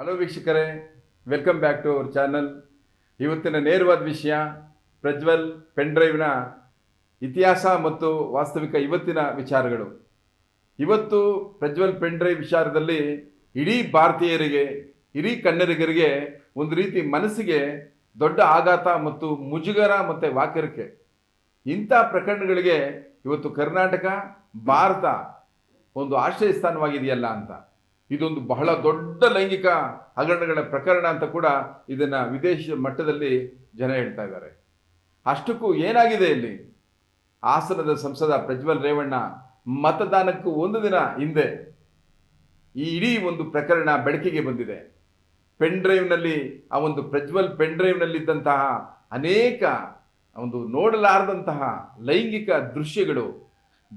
Hello ವೀಕ್ಷಕರೇ welcome back to our channel ಇವತ್ತಿನ ನೇರವಾದ ವಿಷಯ, ಪ್ರಜ್ವಲ್ ಪೆನ್ಡ್ರೈವ್ನ ಇತಿಹಾಸ ಮತ್ತು ವಾಸ್ತವಿಕ ಇವತ್ತಿನ ವಿಚಾರಗಳು. ಇವತ್ತು ಪ್ರಜ್ವಲ್ ಪೆನ್ಡ್ರೈವ್ ವಿಚಾರದಲ್ಲಿ ಇಡೀ ಭಾರತೀಯರಿಗೆ, ಇಡೀ ಕನ್ನಡಿಗರಿಗೆ ಒಂದು ರೀತಿ ಮನಸ್ಸಿಗೆ ದೊಡ್ಡ ಆಘಾತ ಮತ್ತು ಮುಜುಗರ ಮತ್ತು ವಾಕರಿಕೆ. ಇಂಥ ಪ್ರಕರಣಗಳಿಗೆ ಇವತ್ತು ಕರ್ನಾಟಕ, ಭಾರತ ಒಂದು ಆಶ್ರಯ ಸ್ಥಾನವಾಗಿದೆಯಲ್ಲ ಅಂತ. ಇದೊಂದು ಬಹಳ ದೊಡ್ಡ ಲೈಂಗಿಕ ಹಗರಣಗಳ ಪ್ರಕರಣ ಅಂತ ಕೂಡ ಇದನ್ನು ವಿದೇಶ ಮಟ್ಟದಲ್ಲಿ ಜನ ಹೇಳ್ತಾ ಇದ್ದಾರೆ. ಅಷ್ಟಕ್ಕೂ ಏನಾಗಿದೆ ಇಲ್ಲಿ? ಹಾಸನದ ಸಂಸದ ಪ್ರಜ್ವಲ್ ರೇವಣ್ಣ ಮತದಾನಕ್ಕೂ ಒಂದು ದಿನ ಹಿಂದೆ ಈ ಇಡೀ ಒಂದು ಪ್ರಕರಣ ಬೆಳಕಿಗೆ ಬಂದಿದೆ. ಪೆನ್ ಡ್ರೈವ್ನಲ್ಲಿ, ಆ ಒಂದು ಪ್ರಜ್ವಲ್ ಪೆನ್ ಡ್ರೈವ್ನಲ್ಲಿದ್ದಂತಹ ಅನೇಕ ಒಂದು ನೋಡಲಾರದಂತಹ ಲೈಂಗಿಕ ದೃಶ್ಯಗಳು,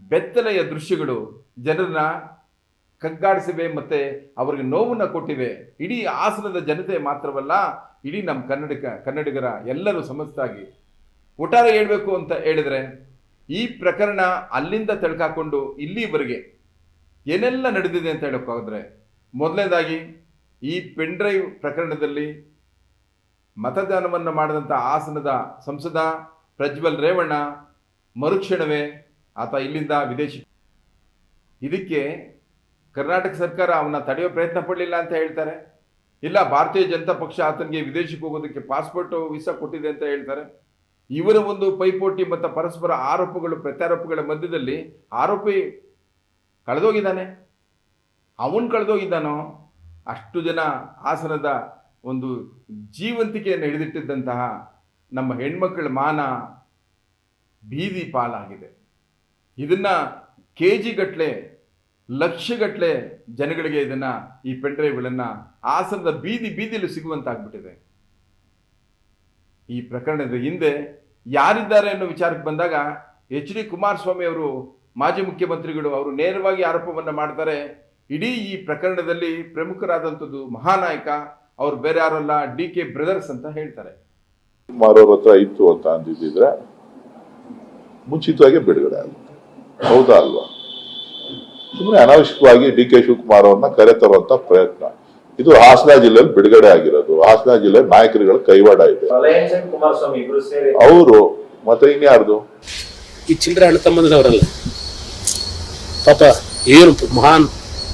ಬೆತ್ತಲೆಯ ದೃಶ್ಯಗಳು ಜನರನ್ನ ಕಗ್ಗಾಡಿಸಿವೆ ಮತ್ತು ಅವರಿಗೆ ನೋವನ್ನು ಕೊಟ್ಟಿವೆ. ಇಡೀ ಹಾಸನದ ಜನತೆ ಮಾತ್ರವಲ್ಲ, ಇಡೀ ನಮ್ಮ ಕನ್ನಡಿಗ ಕನ್ನಡಿಗರ ಎಲ್ಲರೂ ಸಮಸ್ತಾಗಿ ಒಟ್ಟಾರೆ ಹೇಳಬೇಕು ಅಂತ ಹೇಳಿದರೆ, ಈ ಪ್ರಕರಣ ಅಲ್ಲಿಂದ ತಳ್ಕಾಕೊಂಡು ಇಲ್ಲಿವರೆಗೆ ಏನೆಲ್ಲ ನಡೆದಿದೆ ಅಂತ ಹೇಳೋಕ್ಕಾದ್ರೆ ಮೊದಲನೇದಾಗಿ ಈ ಪೆನ್ಡ್ರೈವ್ ಪ್ರಕರಣದಲ್ಲಿ ಮತದಾನವನ್ನು ಮಾಡಿದಂಥ ಹಾಸನದ ಸಂಸದ ಪ್ರಜ್ವಲ್ ರೇವಣ್ಣ ಮರುಕ್ಷಣವೇ ಆತ ಇಲ್ಲಿಂದ ವಿದೇಶಿ ಇದಕ್ಕೆ ಕರ್ನಾಟಕ ಸರ್ಕಾರ ಅವನ್ನ ತಡೆಯೋ ಪ್ರಯತ್ನ ಪಡಲಿಲ್ಲ ಅಂತ ಹೇಳ್ತಾರೆ. ಇಲ್ಲ, ಭಾರತೀಯ ಜನತಾ ಪಕ್ಷ ಆತನಿಗೆ ವಿದೇಶಕ್ಕೆ ಹೋಗೋದಕ್ಕೆ ಪಾಸ್ಪೋರ್ಟ್ ವೀಸಾ ಕೊಟ್ಟಿದೆ ಅಂತ ಹೇಳ್ತಾರೆ. ಇವರ ಒಂದು ಪೈಪೋಟಿ ಮತ್ತು ಪರಸ್ಪರ ಆರೋಪಗಳು, ಪ್ರತ್ಯಾರೋಪಗಳ ಮಧ್ಯದಲ್ಲಿ ಆರೋಪಿ ಕಳೆದೋಗಿದ್ದಾನೆ. ಅವನು ಕಳೆದೋಗಿದ್ದಾನೋ, ಅಷ್ಟು ಜನ ಹಾಸನದ ಒಂದು ಜೀವಂತಿಕೆಯನ್ನು ಹಿಡಿದಿಟ್ಟಿದ್ದಂತಹ ನಮ್ಮ ಹೆಣ್ಮಕ್ಕಳ ಮಾನ ಬೀದಿ ಪಾಲಾಗಿದೆ. ಇದನ್ನು ಕೆ ಜಿಗಟ್ಟಲೆ ಲಕ್ಷಗಟ್ಟಲೆ ಜನಗಳಿಗೆ ಇದನ್ನ ಈ ಪೆಂಡ್ರೈವ್ಗಳನ್ನು ಹಾಸನದ ಬೀದಿ ಬೀದಿಯಲ್ಲಿ ಸಿಗುವಂತಾಗ್ಬಿಟ್ಟಿದೆ. ಈ ಪ್ರಕರಣದ ಹಿಂದೆ ಯಾರಿದ್ದಾರೆ ಅನ್ನೋ ವಿಚಾರಕ್ಕೆ ಬಂದಾಗ ಎಚ್ ಡಿ ಕುಮಾರಸ್ವಾಮಿ ಅವರು, ಮಾಜಿ ಮುಖ್ಯಮಂತ್ರಿಗಳು ಅವರು ನೇರವಾಗಿ ಆರೋಪವನ್ನು ಮಾಡ್ತಾರೆ. ಇಡೀ ಈ ಪ್ರಕರಣದಲ್ಲಿ ಪ್ರಮುಖರಾದಂಥದ್ದು ಮಹಾನಾಯಕ, ಅವ್ರು ಬೇರೆ ಯಾರಲ್ಲ, ಡಿ ಕೆ ಬ್ರದರ್ಸ್ ಅಂತ ಹೇಳ್ತಾರೆ. ಮಾರೋರ್ ಹತ್ರ ಇತ್ತು ಅಂತ ಅಂದಿದ್ದಿದ್ರೆ ಮುಂಚಿತವಾಗಿ ಬಿಡುಗಡೆ ಆಗುತ್ತೆ. ಹೌದಾ ಅಲ್ವಾ? ಸುಮ್ಮನೆ ಅನಾವಶ್ಯಕವಾಗಿ ಡಿ ಕೆ ಶಿವಕುಮಾರ್ ಅವರನ್ನ ಕರೆ ತರುವಂತ ಪ್ರಯತ್ನ. ಇದು ಹಾಸನ ಜಿಲ್ಲೆಯಲ್ಲಿ ಬಿಡುಗಡೆ ಆಗಿರೋದು. ಹಾಸನ ಜಿಲ್ಲೆ ನಾಯಕರುಗಳ ಕೈವಾಡ ಇದೆ. ಅವರು ಮತ್ತೆ ಇನ್ಯಾರ್ದು? ಈ ಚಿಲ್ಲರೆ ಅಣ್ಣ ತಮ್ಮಂದ್ರವರಲ್ಲ ಪಾಪ ಏನು ಮಹಾನ್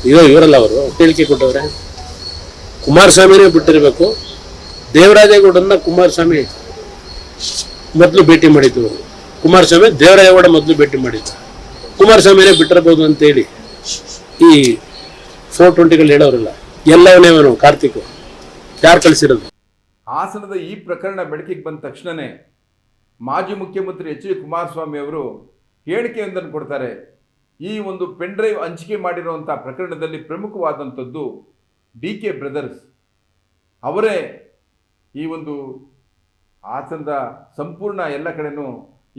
ಇರೋ ಇವರಲ್ಲ ಅವರು. ಹೇಳಿಕೆ ಕೊಟ್ಟವ್ರೆ. ಕುಮಾರಸ್ವಾಮಿನೇ ಬಿಟ್ಟಿರಬೇಕು. ದೇವರಾಜೇಗೌಡನ್ನ ಕುಮಾರಸ್ವಾಮಿ ಮೊದಲು ಭೇಟಿ ಮಾಡಿದ್ದು. ಕುಮಾರಸ್ವಾಮಿ ದೇವರಾಜೇಗೌಡ ಮೊದಲು ಭೇಟಿ ಮಾಡಿದ್ದು. ಕುಮಾರಸ್ವಾಮಿನೇ ಬಿಟ್ಟಿರಬಹುದು ಅಂತೇಳಿ. ಈ ಫೋರ್ ಟ್ವೆಂಟಿಗಳು ಹೇಳೋರಲ್ಲ. ಎಲ್ಲವನ್ನೇ ಅವನು ಕಾರ್ತಿಕ್. ಯಾರು ಕಳಿಸಿರೋದು? ಹಾಸನದ ಈ ಪ್ರಕರಣ ಬೆಳಕಿಗೆ ಬಂದ ತಕ್ಷಣವೇ ಮಾಜಿ ಮುಖ್ಯಮಂತ್ರಿ ಎಚ್ ಡಿ ಕುಮಾರಸ್ವಾಮಿ ಅವರು ಹೇಳಿಕೆಯೊಂದನ್ನು ಕೊಡ್ತಾರೆ. ಈ ಒಂದು ಪೆನ್ ಡ್ರೈವ್ ಹಂಚಿಕೆ ಮಾಡಿರುವಂಥ ಪ್ರಕರಣದಲ್ಲಿ ಪ್ರಮುಖವಾದಂಥದ್ದು ಡಿ ಕೆ ಬ್ರದರ್ಸ್. ಅವರೇ ಈ ಒಂದು ಹಾಸನದ ಸಂಪೂರ್ಣ ಎಲ್ಲ ಕಡೆನೂ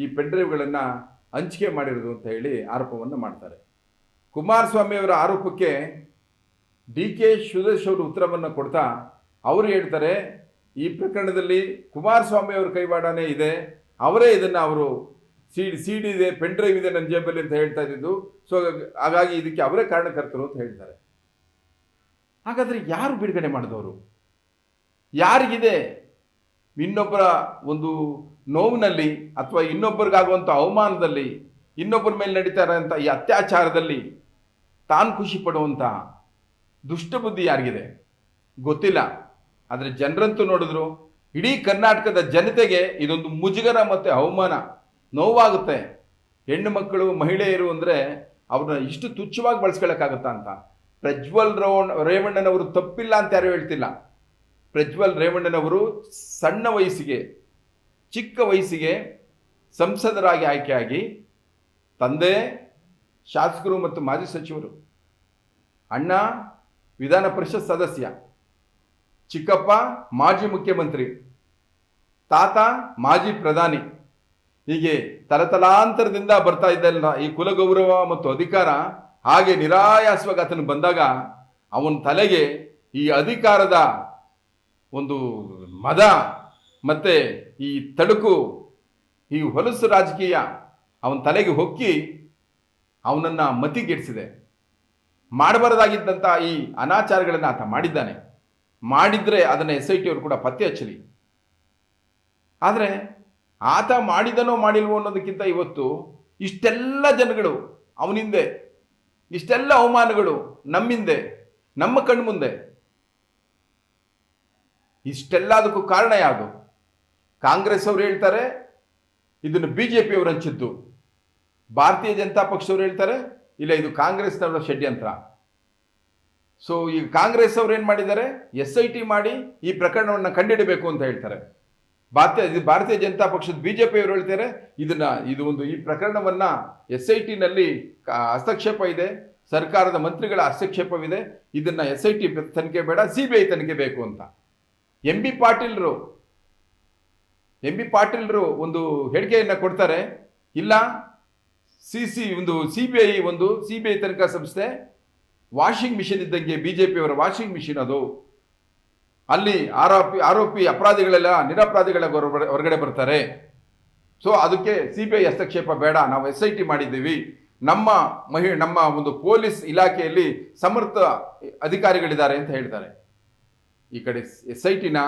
ಈ ಪೆನ್ ಡ್ರೈವ್ಗಳನ್ನು ಹಂಚಿಕೆ ಮಾಡಿರೋದು ಅಂತ ಹೇಳಿ ಆರೋಪವನ್ನು ಮಾಡ್ತಾರೆ. ಕುಮಾರಸ್ವಾಮಿ ಅವರ ಆರೋಪಕ್ಕೆ ಡಿ ಕೆ ಸುರೇಶ್ ಅವರು ಉತ್ತರವನ್ನು ಕೊಡ್ತಾ ಅವರು ಹೇಳ್ತಾರೆ, ಈ ಪ್ರಕರಣದಲ್ಲಿ ಕುಮಾರಸ್ವಾಮಿ ಅವರ ಕೈವಾಡನೇ ಇದೆ, ಅವರೇ ಇದನ್ನು ಅವರು ಸಿ ಸಿ ಡಿ ಇದೆ, ಪೆನ್ ಡ್ರೈವ್ ಇದೆ ನನ್ನ ಜೇಬಲ್ಲಿ ಅಂತ ಹೇಳ್ತಾ ಇದ್ದಿದ್ದು. ಸೊ ಹಾಗಾಗಿ ಇದಕ್ಕೆ ಅವರೇ ಕಾರಣಕರ್ತರು ಅಂತ ಹೇಳ್ತಾರೆ. ಹಾಗಾದರೆ ಯಾರು ಬಿಡುಗಡೆ ಮಾಡಿದವರು? ಯಾರಿಗಿದೆ? ಇನ್ನೊಬ್ಬರ ಒಂದು ನೋವಿನಲ್ಲಿ ಅಥವಾ ಇನ್ನೊಬ್ಬರಿಗಾಗುವಂಥ ಅವಮಾನದಲ್ಲಿ, ಇನ್ನೊಬ್ಬರ ಮೇಲೆ ನಡೀತಾ ಇರೋಂಥ ಈ ಅತ್ಯಾಚಾರದಲ್ಲಿ ತಾನು ಖುಷಿ ಪಡುವಂಥ ದುಷ್ಟಬುದ್ಧಿ ಯಾರಿಗಿದೆ? ಗೊತ್ತಿಲ್ಲ. ಆದರೆ ಜನರಂತೂ ನೋಡಿದ್ರು, ಇಡೀ ಕರ್ನಾಟಕದ ಜನತೆಗೆ ಇದೊಂದು ಮುಜುಗರ ಮತ್ತು ಅವಮಾನ ನೋವಾಗುತ್ತೆ. ಹೆಣ್ಣು ಮಕ್ಕಳು, ಮಹಿಳೆಯರು ಅಂದರೆ ಅವ್ರನ್ನ ಇಷ್ಟು ತುಚ್ಛವಾಗಿ ಬಳಸ್ಕೊಳ್ಳೋಕ್ಕಾಗತ್ತಾ ಅಂತ. ಪ್ರಜ್ವಲ್ ರೋಣ್, ರೇವಣ್ಣನವರು ತಪ್ಪಿಲ್ಲ ಅಂತ ಯಾರು ಹೇಳ್ತಿಲ್ಲ. ಪ್ರಜ್ವಲ್ ರೇವಣ್ಣನವರು ಸಣ್ಣ ವಯಸ್ಸಿಗೆ, ಚಿಕ್ಕ ವಯಸ್ಸಿಗೆ ಸಂಸದರಾಗಿ ಆಯ್ಕೆಯಾಗಿ ತಂದೆ ಶಾಸಕರು ಮತ್ತು ಮಾಜಿ ಸಚಿವರು, ಅಣ್ಣ ವಿಧಾನ ಪರಿಷತ್ ಸದಸ್ಯ, ಚಿಕ್ಕಪ್ಪ ಮಾಜಿ ಮುಖ್ಯಮಂತ್ರಿ, ತಾತ ಮಾಜಿ ಪ್ರಧಾನಿ, ಹೀಗೆ ತಲತಲಾಂತರದಿಂದ ಬರ್ತಾ ಇದ್ದಲ್ಲ ಈ ಕುಲಗೌರವ ಮತ್ತು ಅಧಿಕಾರ ಹಾಗೆ ನಿರಾಯಾಸವಾಗಿ ಆತನು ಬಂದಾಗ ಅವನ ತಲೆಗೆ ಈ ಅಧಿಕಾರದ ಒಂದು ಮದ ಮತ್ತು ಈ ತಡುಕು, ಈ ಹೊಲಸು ರಾಜಕೀಯ ಅವನ ತಲೆಗೆ ಹೊಕ್ಕಿ ಅವನನ್ನು ಮತಿಗೆಡಿಸಿದೆ. ಮಾಡಬಾರದಾಗಿದ್ದಂಥ ಈ ಅನಾಚಾರಗಳನ್ನು ಆತ ಮಾಡಿದ್ದಾನೆ. ಮಾಡಿದರೆ ಅದನ್ನು ಎಸ್ ಐ ಟಿ ಅವರು ಕೂಡ ಪತ್ತೆ ಹಚ್ಚಲಿ. ಆದರೆ ಆತ ಮಾಡಿದನೋ ಮಾಡಿಲ್ವೋ ಅನ್ನೋದಕ್ಕಿಂತ ಇವತ್ತು ಇಷ್ಟೆಲ್ಲ ಜನಗಳು ಅವನಿಂದೆ, ಇಷ್ಟೆಲ್ಲ ಅವಮಾನಗಳು ನಮ್ಮಿಂದೆ, ನಮ್ಮ ಕಣ್ಮುಂದೆ. ಇಷ್ಟೆಲ್ಲದಕ್ಕೂ ಕಾರಣ ಯಾವುದು? ಕಾಂಗ್ರೆಸ್ ಅವರು ಹೇಳ್ತಾರೆ, ಇದನ್ನು ಬಿ ಜೆ ಪಿಯವರು ಹಂಚಿದ್ದು. ಭಾರತೀಯ ಜನತಾ ಪಕ್ಷದವ್ರು ಹೇಳ್ತಾರೆ, ಇಲ್ಲ ಇದು ಕಾಂಗ್ರೆಸ್ನವರ ಷಡ್ಯಂತ್ರ. ಸೊ ಈಗ ಕಾಂಗ್ರೆಸ್ ಅವ್ರು ಏನು ಮಾಡಿದ್ದಾರೆ? ಎಸ್ ಐ ಟಿ ಮಾಡಿ ಈ ಪ್ರಕರಣವನ್ನು ಕಂಡುಹಿಡಬೇಕು ಅಂತ ಹೇಳ್ತಾರೆ. ಭಾರತೀಯ, ಇದು ಭಾರತೀಯ ಜನತಾ ಪಕ್ಷದ ಬಿ ಜೆ ಪಿಯವರು ಹೇಳ್ತಾರೆ, ಇದನ್ನ, ಇದು ಒಂದು ಈ ಪ್ರಕರಣವನ್ನ ಎಸ್ ಐ ಟಿನಲ್ಲಿ ಹಸ್ತಕ್ಷೇಪ ಇದೆ. ಸರ್ಕಾರದ ಮಂತ್ರಿಗಳ ಹಸ್ತಕ್ಷೇಪವಿದೆ. ಇದನ್ನ ಎಸ್ ಐ ಟಿ ತನಿಖೆ ಬೇಡ ಸಿ ಬಿ ಐ ತನಿಖೆ ಬೇಕು ಅಂತ. ಎಂ ಬಿ ಪಾಟೀಲ್ರು ಎಂ ಬಿ ಪಾಟೀಲ್ರು ಒಂದು ಹೇಳಿಕೆಯನ್ನು ಕೊಡ್ತಾರೆ. ಇಲ್ಲ ಸಿ ಸಿ ಒಂದು ಸಿ ಬಿ ಐ ಒಂದು ಸಿ ಬಿ ಐ ತನಿಖಾ ಸಂಸ್ಥೆ. ವಾಷಿಂಗ್ ಮಿಷಿನ್ ಇದ್ದಂಗೆ ಬಿ ಜೆ ಪಿಯವರ ವಾಷಿಂಗ್ ಮಿಷಿನ್ ಅದು. ಅಲ್ಲಿ ಆರೋಪಿ ಆರೋಪಿ ಅಪರಾಧಿಗಳೆಲ್ಲ, ನಿರಪರಾಧಿಗಳ ಹೊರಗಡೆ ಬರ್ತಾರೆ. ಸೊ ಅದಕ್ಕೆ ಸಿ ಬಿ ಐ ಹಸ್ತಕ್ಷೇಪ ಬೇಡ, ನಾವು ಎಸ್ ಐ ಟಿ ಮಾಡಿದ್ದೀವಿ. ನಮ್ಮ ಮಹಿ, ನಮ್ಮ ಒಂದು ಪೊಲೀಸ್ ಇಲಾಖೆಯಲ್ಲಿ ಸಮರ್ಥ ಅಧಿಕಾರಿಗಳಿದ್ದಾರೆ ಅಂತ ಹೇಳ್ತಾರೆ. ಈ ಕಡೆ ಎಸ್ ಐ ಟಿನ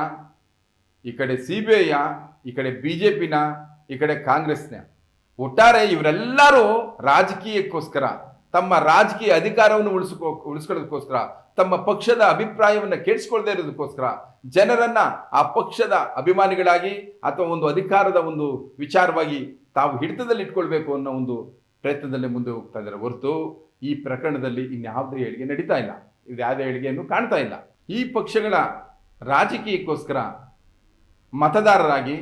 ಈ ಕಡೆ ಸಿ ಬಿ ಐಯ ಈ ಕಡೆ ಬಿ ಜೆ ಪಿನ ಈ ಕಡೆ ಕಾಂಗ್ರೆಸ್ನ. ಒಟ್ಟಾರೆ ಇವರೆಲ್ಲರೂ ರಾಜಕೀಯಕ್ಕೋಸ್ಕರ, ತಮ್ಮ ರಾಜಕೀಯ ಅಧಿಕಾರವನ್ನು ಉಳಿಸ್ಕೋ, ಉಳಿಸ್ಕೊಳ್ಳೋದಕ್ಕೋಸ್ಕರ, ತಮ್ಮ ಪಕ್ಷದ ಅಭಿಪ್ರಾಯವನ್ನು ಕೇಳಿಸ್ಕೊಳ್ದೇ ಇರೋದಕ್ಕೋಸ್ಕರ ಜನರನ್ನ ಆ ಪಕ್ಷದ ಅಭಿಮಾನಿಗಳಾಗಿ ಅಥವಾ ಒಂದು ಅಧಿಕಾರದ ಒಂದು ವಿಚಾರವಾಗಿ ತಾವು ಹಿಡಿತದಲ್ಲಿ ಇಟ್ಕೊಳ್ಬೇಕು ಅನ್ನೋ ಒಂದು ಪ್ರಯತ್ನದಲ್ಲಿ ಮುಂದೆ ಹೋಗ್ತಾ ಇದ್ದಾರೆ. ಹೊರತು ಈ ಪ್ರಕರಣದಲ್ಲಿ ಇನ್ಯಾವುದೇ ಏಳಿಗೆ ನಡೀತಾ ಇಲ್ಲ. ಇದು ಯಾವುದೇ ಏಳಿಗೆಯನ್ನು ಕಾಣ್ತಾ ಇಲ್ಲ. ಈ ಪಕ್ಷಗಳ ರಾಜಕೀಯಕ್ಕೋಸ್ಕರ ಮತದಾರರಾಗಿ,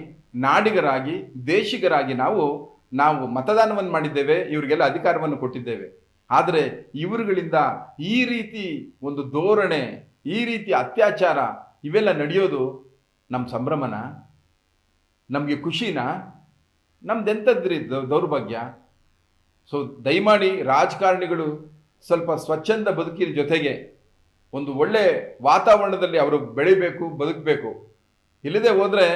ನಾಡಿಗರಾಗಿ, ದೇಶಿಗರಾಗಿ ನಾವು ನಾವು ಮತದಾನವನ್ನು ಮಾಡಿದ್ದೇವೆ, ಇವರಿಗೆಲ್ಲ ಅಧಿಕಾರವನ್ನು ಕೊಟ್ಟಿದ್ದೇವೆ. ಆದರೆ ಇವರುಗಳಿಂದ ಈ ರೀತಿ ಒಂದು ಧೋರಣೆ, ಈ ರೀತಿ ಅತ್ಯಾಚಾರ ಇವೆಲ್ಲ ನಡೆಯೋದು ನಮ್ಮ ಸಂಭ್ರಮನ, ನಮಗೆ ಖುಷಿನ, ನಮ್ದೆಂಥದ್ರಿ ದೌರ್ಭಾಗ್ಯ? ಸೊ ದಯಮಾಡಿ ರಾಜಕಾರಣಿಗಳು ಸ್ವಲ್ಪ ಸ್ವಚ್ಛಂದ ಬದುಕಿನ ಜೊತೆಗೆ ಒಂದು ಒಳ್ಳೆ ವಾತಾವರಣದಲ್ಲಿ ಅವರು ಬೆಳಿಬೇಕು, ಬದುಕಬೇಕು. ಇಲ್ಲದೆ ಹೋದರೆ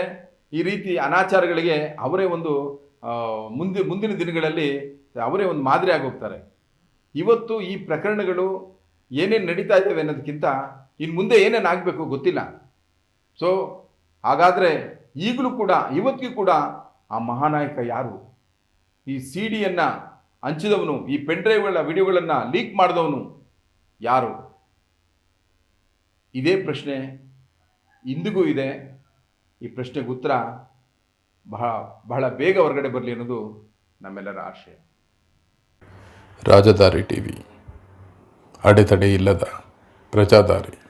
ಈ ರೀತಿ ಅನಾಚಾರಗಳಿಗೆ ಅವರೇ ಒಂದು ಮುಂದೆ, ಮುಂದಿನ ದಿನಗಳಲ್ಲಿ ಅವರೇ ಒಂದು ಮಾದರಿ ಆಗೋಗ್ತಾರೆ. ಇವತ್ತು ಈ ಪ್ರಕರಣಗಳು ಏನೇನು ನಡೀತಾ ಇದ್ದಾವೆ ಅನ್ನೋದಕ್ಕಿಂತ ಇನ್ನು ಮುಂದೆ ಏನೇನು ಆಗಬೇಕು ಗೊತ್ತಿಲ್ಲ. ಸೊ ಹಾಗಾದರೆ ಈಗಲೂ ಕೂಡ, ಇವತ್ತಿಗೂ ಕೂಡ ಆ ಮಹಾನಾಯಕ ಯಾರು? ಈ ಸಿ ಡಿಯನ್ನು ಹಂಚಿದವನು, ಈ ಪೆನ್ಡ್ರೈವ್ಗಳ ವಿಡಿಯೋಗಳನ್ನು ಲೀಕ್ ಮಾಡಿದವನು ಯಾರು? ಇದೇ ಪ್ರಶ್ನೆ ಇಂದಿಗೂ ಇದೆ. ಈ ಪ್ರಶ್ನೆಗೆ ಉತ್ತರ ಬಹಳ ಬಹಳ ಬೇಗ ಹೊರಗಡೆ ಬರಲಿ ಅನ್ನೋದು ನಮ್ಮೆಲ್ಲರ ಆಶಯ. ರಾಜಧಾರಿ ಟಿವಿ. ಅಡೆತಡೆ ಇಲ್ಲದ ಪ್ರಜಾದಾರಿ.